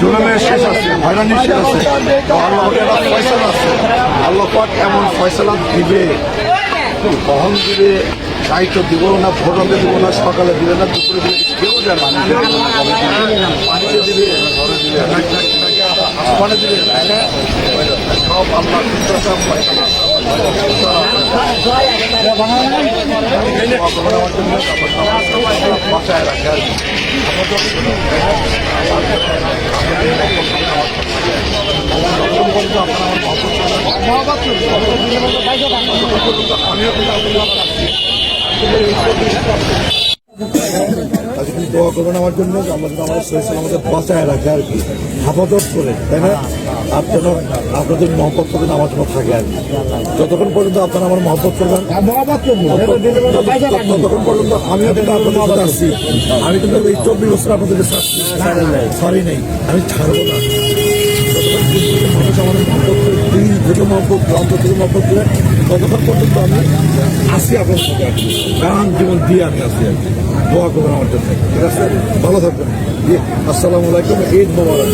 জুলুমের শেষ আছে, হয়রানির শেষ আছে। তো আল্লাহ ফয়সালা আছে। আল্লাপাক এমন ফয়সালা দিবে কখন দিবে, দায়িত্ব দিব না ভোটাতে দিব না, সকালে দিবে না, দুপুরে দিবে কেউ জানে পানিতে দিবে আসমানে দিবে। সব আল্লাহ বাঁচায়। করবেন আমার জন্য আমাদের সহিত আমাদের বাঁচায় রাখে আর কি। আপাতত করে তাই না? যেন আপনাদের মহব্বত যেন আমার জন্য থাকে আর যতক্ষণ পর্যন্ত আপনারা আমার মহব্বত করবেন ততক্ষণ পর্যন্ত আমিও কিন্তু আপনাদের সাথে আসছি। আমি কিন্তু এই চব্বিশ বছর আপনাদেরকে সরি নেই। আমি ছাড়বো না। থেকে মহব্বত করে অন্তর থেকে মহব্বত করে ততক্ষণ পর্যন্ত আমি আসি আপনার সাথে আর জীবন দিয়ে আমি আসি আর দোয়া করবেন আমার জন্য। ঠিক আছে? ভালো থাকবেন। আসসালামু আলাইকুম। ঈদ মোবারক।